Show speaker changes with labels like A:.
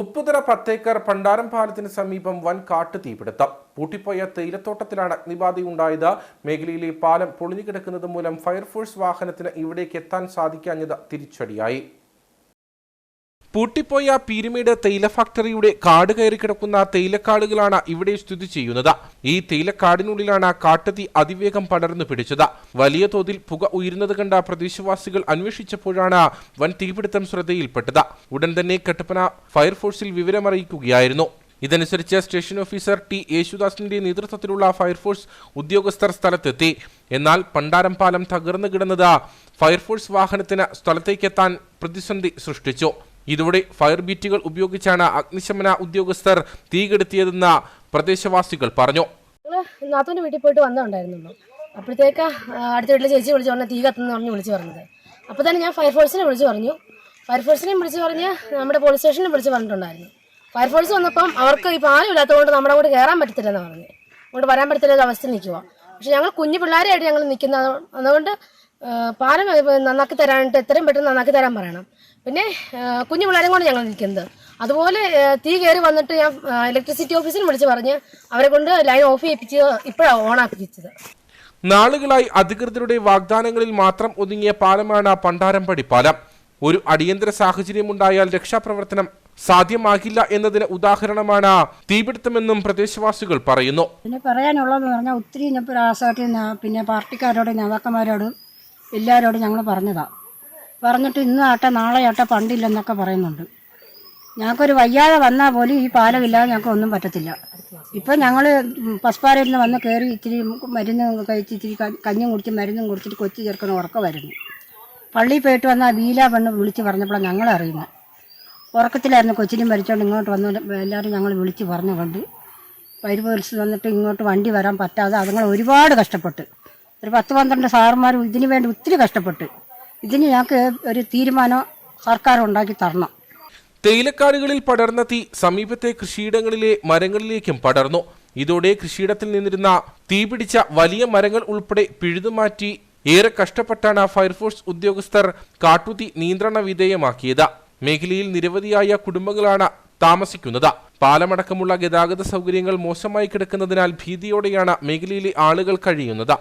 A: ഉപ്പുതറ പത്തേക്കർ പണ്ടാരം പാലത്തിന് സമീപം വൻ കാട്ടു തീപിടുത്തം. പൂട്ടിപ്പോയ തേയിലത്തോട്ടത്തിലാണ് അഗ്നിബാധയുണ്ടായത് മേഖലയിലെ പാലം പൊളിഞ്ഞു കിടക്കുന്നത് മൂലം ഫയർഫോഴ്സ് വാഹനത്തിന് ഇവിടേക്ക് എത്താൻ സാധിക്കാഞ്ഞത് തിരിച്ചടിയായി. പൂട്ടിപ്പോയ പീരുമേട് തേയില ഫാക്ടറിയുടെ കാട് കയറി കിടക്കുന്ന തേയിലക്കാടുകളാണ് ഇവിടെ സ്ഥിതി ചെയ്യുന്നത്. ഈ തേയിലക്കാടിനുള്ളിലാണ് കാട്ടുതീ അതിവേഗം പടർന്നു പിടിച്ചത്. വലിയ തോതിൽ പുക ഉയരുന്നത് കണ്ട പ്രദേശവാസികൾ അന്വേഷിച്ചപ്പോഴാണ് വൻ തീപിടുത്തം ശ്രദ്ധയിൽപ്പെട്ടത്. ഉടൻ തന്നെ കട്ടപ്പന ഫയർഫോഴ്സിൽ വിവരമറിയിക്കുകയായിരുന്നു. ഇതനുസരിച്ച് സ്റ്റേഷൻ ഓഫീസർ ടി യേശുദാസിന്റെ നേതൃത്വത്തിലുള്ള ഫയർഫോഴ്സ് ഉദ്യോഗസ്ഥർ സ്ഥലത്തെത്തി. എന്നാൽ പണ്ടാരം പാലം തകർന്നു കിടന്നത് ഫയർഫോഴ്സ് വാഹനത്തിന് സ്ഥലത്തേക്കെത്താൻ പ്രതിസന്ധി സൃഷ്ടിച്ചു. ഇതോടെ ഫയർ ബീറ്റുകൾ ഉപയോഗിച്ചാണ് അഗ്നിശമന ഉദ്യോഗസ്ഥർ തീകെടുത്തിയതെന്ന് പ്രദേശവാസികൾ പറഞ്ഞു.
B: നാത്തോന്റെ വീട്ടിൽ പോയിട്ട് വന്നുണ്ടായിരുന്നു അപ്പോഴത്തേക്ക് അടുത്ത വീട്ടിലെ ചേച്ചി വിളിച്ചു പറഞ്ഞാൽ തീ കത്തുന്നു പറഞ്ഞ് വിളിച്ചു പറഞ്ഞത്. അപ്പോൾ തന്നെ ഞാൻ ഫയർഫോഴ്സിനെ വിളിച്ചു പറഞ്ഞു. ഫയർഫോഴ്സിനെയും വിളിച്ചു പറഞ്ഞ് നമ്മുടെ പോലീസ് സ്റ്റേഷനിൽ വിളിച്ച് പറഞ്ഞിട്ടുണ്ടായിരുന്നു. ഫയർഫോഴ്സ് വന്നപ്പം അവർക്ക് ഈ പാലം ഇല്ലാത്തതുകൊണ്ട് നമ്മുടെ കൂടെ കയറാൻ പറ്റത്തില്ലെന്ന് പറഞ്ഞു ഇങ്ങോട്ട് വരാൻ പറ്റത്തില്ല അവസ്ഥ നിൽക്കുക പക്ഷെ ഞങ്ങൾ കുഞ്ഞു പിള്ളേരായിട്ട് ഞങ്ങൾ നിൽക്കുന്ന അതുകൊണ്ട് പാലം നന്നാക്കി തരാനായിട്ട് എത്രയും പെട്ടെന്ന് നന്നാക്കി തരാൻ പറയണം. പിന്നെ കുഞ്ഞു പിള്ളേരും കൊണ്ട് ഞങ്ങൾ നിൽക്കുന്നത്. അതുപോലെ തീ കയറി വന്നിട്ട് ഞാൻ ഇലക്ട്രിസിറ്റി ഓഫീസിൽ വിളിച്ച് പറഞ്ഞ് അവരെ കൊണ്ട് ലൈൻ ഓഫ് ചെയ്യിപ്പിച്ച് ഇപ്പോഴാണ് ഓൺ ആക്കിച്ചത്
A: നാളുകളായി അധികൃതരുടെ വാഗ്ദാനങ്ങളിൽ മാത്രം ഒതുങ്ങിയ പാലമാണ് പണ്ടാരമ്പടി പാലം. ഒരു അടിയന്തര സാഹചര്യമുണ്ടായാൽ രക്ഷാപ്രവർത്തനം സാധ്യമാകില്ല എന്നതിന് ഉദാഹരണമാണ് തീപിടുത്തമെന്നും പ്രദേശവാസികൾ പറയുന്നു.
C: പിന്നെ പറയാനുള്ളതെന്ന് പറഞ്ഞാൽ ഒത്തിരി ഞാൻ പിന്നെ പാർട്ടിക്കാരോട് നേതാക്കന്മാരോട് എല്ലാവരോടും ഞങ്ങൾ പറഞ്ഞതാണ് പറഞ്ഞിട്ട് ഇന്ന് ആട്ടെ നാളെ ആട്ടെ പണ്ടില്ലെന്നൊക്കെ പറയുന്നുണ്ട്. ഞങ്ങൾക്കൊരു വയ്യാതെ വന്നാൽ പോലും ഈ പാലമില്ലാതെ ഞങ്ങൾക്ക് ഒന്നും പറ്റത്തില്ല. ഇപ്പം ഞങ്ങൾ പസ്പാരയിൽ നിന്ന് വന്ന് കയറി ഇത്തിരി മരുന്ന് കഴിച്ച് ഇത്തിരി കഞ്ഞും കുടിച്ച് മരുന്നും കുടിച്ചിട്ട് കൊച്ചു ചേർക്കണ ഉറക്കം വരുന്നു. പള്ളിയിൽ പോയിട്ട് വന്നാൽ വീല പെണ്ണ് വിളിച്ച് പറഞ്ഞപ്പോഴാണ് ഞങ്ങൾ അറിയുന്നത് ഉറക്കത്തിലായിരുന്നു കൊച്ചിനും മരിച്ചോണ്ട് ഇങ്ങോട്ട് വന്നു എല്ലാവരും ഞങ്ങൾ വിളിച്ച് പറഞ്ഞു കൊണ്ട് വൈര് പോലീസ് വന്നിട്ട് ഇങ്ങോട്ട് വണ്ടി വരാൻ പറ്റാതെ അതുങ്ങൾ ഒരുപാട് കഷ്ടപ്പെട്ട്. ഒരു പത്ത് പന്ത്രണ്ട് സാറന്മാരും ഇതിനു വേണ്ടി ഒത്തിരി കഷ്ടപ്പെട്ട് ഇതിന് ഞങ്ങൾക്ക് ഒരു തീരുമാനം സർക്കാർ ഉണ്ടാക്കി തരണം.
A: തേയിലക്കാടുകളിൽ പടർന്ന തീ സമീപത്തെ കൃഷിയിടങ്ങളിലെ മരങ്ങളിലേക്കും പടർന്നു. ഇതോടെ കൃഷിയിടത്തിൽ നിന്നിരുന്ന തീപിടിച്ച വലിയ മരങ്ങൾ ഉൾപ്പെടെ പിഴുതുമാറ്റി ഏറെ കഷ്ടപ്പെട്ടാണ് ഫയർഫോഴ്സ് ഉദ്യോഗസ്ഥർ കാട്ടുതീ നിയന്ത്രണ വിധേയമാക്കിയത്. മേഖലയിൽ നിരവധിയായ കുടുംബങ്ങളാണ് താമസിക്കുന്നത്. പാലമടക്കമുള്ള ഗതാഗത സൗകര്യങ്ങൾ മോശമായി കിടക്കുന്നതിനാൽ ഭീതിയോടെയാണ് മേഖലയിലെ ആളുകൾ കഴിയുന്നത്.